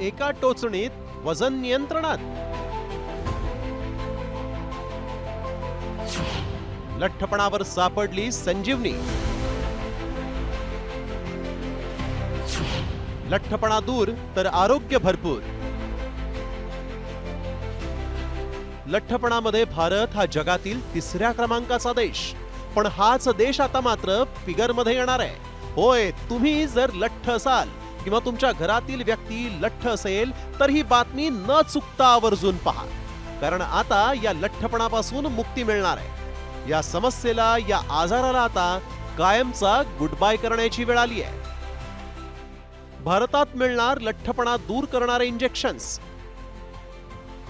एका टोचणीत वजन नियंत्रणात. लठ्ठपणावर सापडली संजीवनी. लठ्ठपणा दूर तर आरोग्य भरपूर. लठ्ठपणामध्ये भारत हा जगातील तिसऱ्या क्रमांकाचा देश. पण हाच देश आता मात्र फिगरमध्ये येणार आहे. होय तुम्ही जर लठ्ठ असाल किंवा तुमच्या घरातील व्यक्ती लठ्ठ असेल तर ही बातमी न चुकता आवर्जून पहा. कारण आता या लठ्ठपणापासून मुक्ती मिळणार आहे. या समस्येला या आजाराला आता कायमचा गुड बाय करण्याची वेळ आली आहे. भारतात मिळणार लठ्ठपणा दूर करणारे इंजेक्शन्स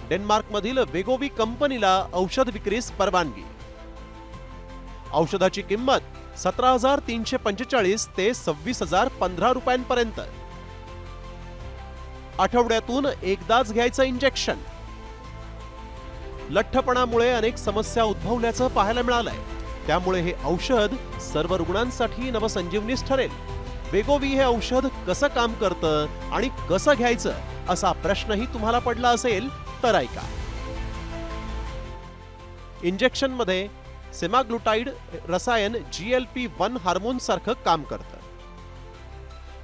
डेन्मार्कमधील वेगोवी कंपनीला औषध विक्रीस परवानगी. औषधाची किंमत सतरा हजार तीनशे पंचेचाळीस ते सव्वीस हजार पंधरा रुपयांपर्यंत. आठवड्यातून एकदाच घ्यायचं इंजेक्शन लठ्ठपणामुळे अनेक समस्या उद्भवल्याचं पाहायला मिळालंय. त्यामुळे हे औषध सर्व रुग्णांसाठी नवसंजीवनीच ठरेल. वेगोवी हे औषध कसं काम करतं आणि कसं घ्यायचं असा प्रश्नही तुम्हाला पडला असेल तर ऐका. इंजेक्शनमध्ये सेमाग्लुटाईड रसायन G L P one hormone सारखं काम करतं.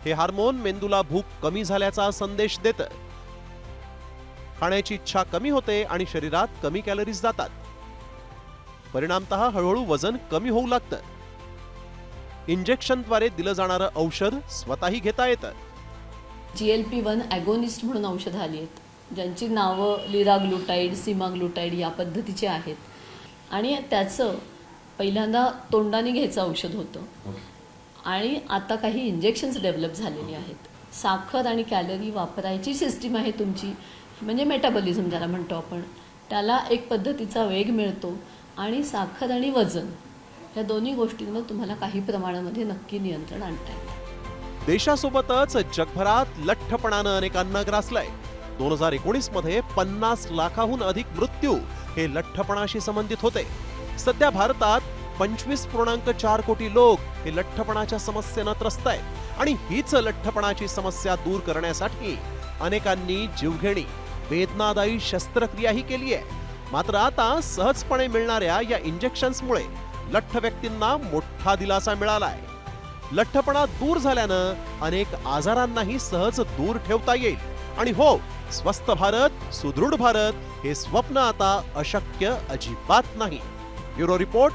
हे हार्मोन मेंदूला भूक कमी झाल्याचा संदेश देतं. खाण्याची इच्छा कमी होते आणि शरीरात कमी कॅलरीज जातात. परिणामतः हळूहळू वजन कमी होऊ लागतं. इंजेक्शनद्वारे दिलं जाणारं औषध स्वतःही घेता येतं. G L P one agonist म्हणून औषधं आली आहेत. ज्यांची नावं लिराग्लुटाईड सीमाग्लुटाईड या पद्धतीची आहेत. आणि त्याचं पहिल्यांदा तोंडाने घ्यायचं औषध होतं. आणि आता काही इंजेक्शन्स डेव्हलप झालेली आहेत. साखर आणि कॅलरी वापरायची सिस्टीम आहे तुमची. म्हणजे मेटाबॉलिझम ज्याला म्हणतो आपण. त्याला एक पद्धतीचा वेग मिळतो आणि साखर आणि वजन ह्या दोन्ही गोष्टींवर तुम्हाला काही प्रमाणामध्ये नक्की नियंत्रण आणता येतं. देशासोबतच जगभरात लठ्ठपणानं अनेकांना ग्रासलंय. दोन हजार एकोणीसमध्ये पन्नास लाखाहून अधिक मृत्यू हे लठ्ठपणाशी संबंधित होते. सध्या भारतात पंचवीस पूर्णांक चार कोटी लोक हे लठ्ठपणाच्या समस्येनं त्रस्त आहेत. आणि हीच लठ्ठपणाची समस्या दूर करण्यासाठी अनेकांनी जीवघेणी वेदनादायी शस्त्रक्रियाही केली आहे. मात्र आता सहजपणे मिळणाऱ्या या इंजेक्शन्समुळे लठ्ठ व्यक्तींना मोठा दिलासा मिळालाय. लठ्ठपणा दूर झाल्यानं अनेक आजारांनाही सहज दूर ठेवता येईल. आणि हो स्वस्थ भारत सुदृढ भारत हे स्वप्न आता अशक्य अजिबात नाही. Bureau report